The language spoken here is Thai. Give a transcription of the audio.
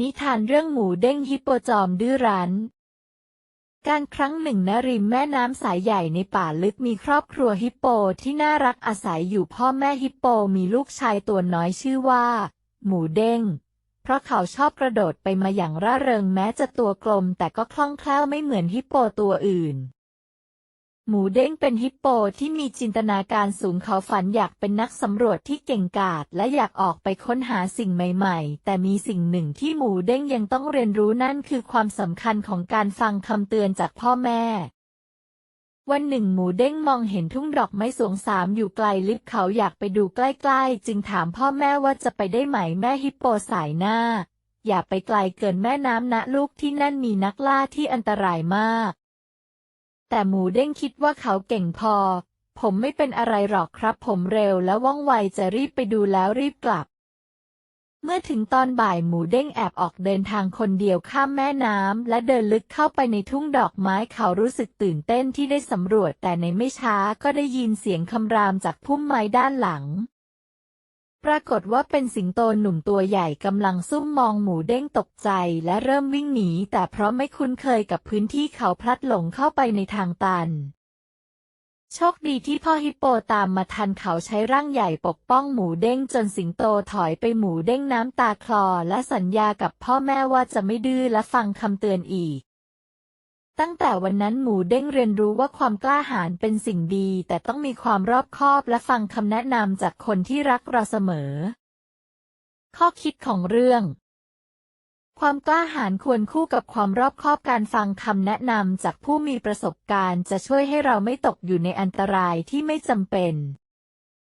นิทานเรื่องหมูเด้งฮิปโปจอมดื้อรั้น การครั้งหนึ่งณริมแม่น้ำสายใหญ่ในป่าลึกมีครอบครัวฮิปโปที่น่ารักอาศัยอยู่พ่อแม่ฮิปโปมีลูกชายตัวน้อยชื่อว่า หมูเด้ง เพราะเขาชอบกระโดดไปมาอย่างร่าเริงแม้จะตัวกลมแต่ก็คล่องแคล่วไม่เหมือนฮิปโปตัวอื่น หมูเด้งเป็นฮิปโปที่มีจินตนาการสูงเขาฝันอยากเป็นนักสำรวจที่เก่งกาจและอยากออกไปค้นหาสิ่งใหม่ๆ แต่มีสิ่งหนึ่งที่หมูเด้งยังต้องเรียนรู้นั่นคือความสำคัญของการฟังคำเตือนจากพ่อแม่ วันหนึ่งหมูเด้งมองเห็นทุ่งดอกไม้สวงสามอยู่ไกลลิบเขาอยากไปดูใกล้ๆ จึงถามพ่อแม่ว่าจะไปได้ไหมแม่ฮิปโปสายหน้า อย่าไปไกลเกินแม่น้ำนะลูกที่นั่นมีนักล่าที่อันตรายมาก แต่หมูเด้งคิดว่าเขาเก่งพอ ผมไม่เป็นอะไรหรอกครับ ผมเร็วและว่องไวจะรีบไปดูแล้วรีบกลับ เมื่อถึงตอนบ่ายหมูเด้งแอบออกเดินทางคนเดียวข้ามแม่น้ำและเดินลึกเข้าไปในทุ่งดอกไม้เขารู้สึกตื่นเต้นที่ได้สำรวจแต่ในไม่ช้าก็ได้ยินเสียงคำรามจากพุ่มไม้ด้านหลัง ปรากฏว่าเป็นสิงโตหนุ่มตัวใหญ่กำลังซุ่มมองหมูเด้งตกใจและเริ่มวิ่งหนี แต่เพราะไม่คุ้นเคยกับพื้นที่เขาพลัดหลงเข้าไปในทางตัน โชคดีที่พ่อฮิปโปตามมาทันเขาใช้ร่างใหญ่ปกป้องหมูเด้งจนสิงโตถอยไปหมูเด้งน้ำตาคลอและสัญญากับพ่อแม่ว่าจะไม่ดื้อและฟังคำเตือนอีก ตั้งแต่วันนั้นหมูเด้งเรียนรู้ว่าความกล้าหาญเป็นสิ่งดี แต่ต้องมีความรอบคอบและฟังคำแนะนำจากคนที่รักเราเสมอ ข้อคิดของเรื่อง ความกล้าหาญควรคู่กับความรอบคอบการฟังคำแนะนำจากผู้มีประสบการณ์ จะช่วยให้เราไม่ตกอยู่ในอันตรายที่ไม่จำเป็น